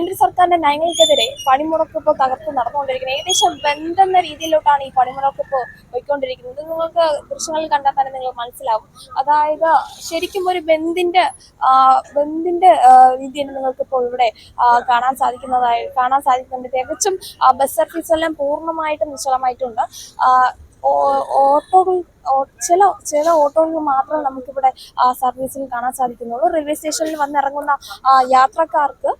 കേന്ദ്ര സർക്കാരിന്റെ നയങ്ങൾക്കെതിരെ പണിമുടക്ക് ഇപ്പോൾ തകർത്ത് നടന്നുകൊണ്ടിരിക്കുന്നത് ഏകദേശം ബന്ധെന്ന രീതിയിലോട്ടാണ് ഈ പണിമുടക്ക് ഇപ്പോൾ പോയിക്കൊണ്ടിരിക്കുന്നത്. നിങ്ങൾക്ക് ദൃശ്യങ്ങളിൽ കണ്ടാൽ തന്നെ നിങ്ങൾ മനസ്സിലാവും. അതായത് ശരിക്കും ഒരു ബന്ധിന്റെ ബന്ദിന്റെ ആ, നിങ്ങൾക്ക് ഇപ്പോൾ ഇവിടെ കാണാൻ സാധിക്കുന്നതായി കാണാൻ സാധിക്കുന്നുണ്ട്. തികച്ചും ബസ് സർവീസ് എല്ലാം പൂർണമായിട്ടും നിശ്ചലമായിട്ടുണ്ട്. ഓട്ടോകൾ ചില ചില ഓട്ടോകൾ മാത്രമേ നമുക്കിവിടെ സർവീസിൽ കാണാൻ സാധിക്കുന്നുള്ളൂ. റെയിൽവേ സ്റ്റേഷനിൽ വന്നിറങ്ങുന്ന യാത്രക്കാർക്ക്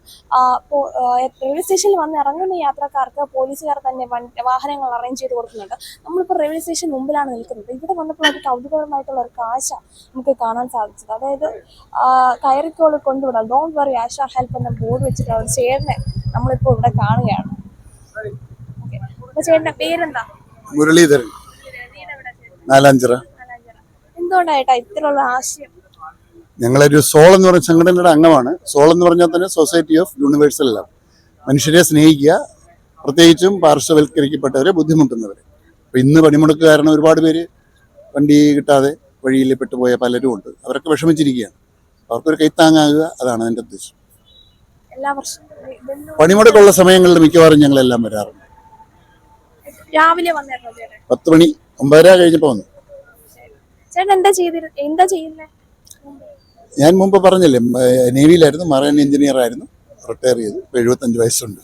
റെയിൽവേ സ്റ്റേഷനിൽ വന്നിറങ്ങുന്ന യാത്രക്കാർക്ക് പോലീസുകാർ തന്നെ വാഹനങ്ങൾ അറേഞ്ച് ചെയ്ത് കൊടുക്കുന്നുണ്ട്. നമ്മളിപ്പോൾ റെയിൽവേ സ്റ്റേഷൻ മുമ്പിലാണ് നിൽക്കുന്നത്. ഇവിടെ വന്നപ്പോൾ ഒരു കൗതുകപരമായിട്ടുള്ള ഒരു കാഴ്ച നമുക്ക് കാണാൻ സാധിച്ചത്. അതായത് കയറിക്കോൾ കൊണ്ടുവിടാം ഡോണ്ട് വറി ആശ ഹെൽപ്പ് എന്ന ബോർഡ് വെച്ചിട്ട് ഒരു ചേട്ടനെ നമ്മളിപ്പോൾ ഇവിടെ കാണുകയാണ്. ഓക്കെ ചേട്ടന്റെ പേരെന്താ? മുരളീധരൻ. നാലാഞ്ചിറ. എന്തുകൊണ്ടായിട്ടാ ഇത്തരമുള്ള ആശയം? ഞങ്ങളൊരു സോൾ എന്ന് പറഞ്ഞ സംഘടനയുടെ അംഗമാണ്. സോൾ എന്ന് പറഞ്ഞാൽ തന്നെ സൊസൈറ്റി ഓഫ് യൂണിവേഴ്സൽ ലവ് മനുഷ്യരെ സ്നേഹിക്കുക പ്രത്യേകിച്ചും പാർശ്വവൽക്കരിക്കപ്പെട്ടവരെ ബുദ്ധിമുട്ടുന്നവരെ. അപ്പൊ ഇന്ന് പണിമുടക്ക് കാരണം ഒരുപാട് പേര് വണ്ടി കിട്ടാതെ വഴിയിൽ പെട്ടുപോയ പലരും ഉണ്ട്. അവരൊക്കെ വിഷമിച്ചിരിക്കുകയാണ്. അവർക്കൊരു കൈത്താങ്ങാകുക അതാണ് എന്റെ ഉദ്ദേശം. പണിമുടക്കുള്ള സമയങ്ങളിൽ മിക്കവാറും ഞങ്ങളെല്ലാം വരാറുണ്ട്. രാവിലെ പത്ത് മണി ഒമ്പതര കഴിഞ്ഞപ്പോൾ വന്നു. ചേട്ടൻ എന്താ ചെയ്തിരു എന്താ ചെയ്യുന്നേ? ഞാൻ മുമ്പ് പറഞ്ഞില്ലേ നേവിയിലായിരുന്നു മറൈൻ എഞ്ചിനീയർ ആയിരുന്നു റിട്ടയർ ചെയ്തു എഴുപത്തഞ്ച് വയസ്സുണ്ട്.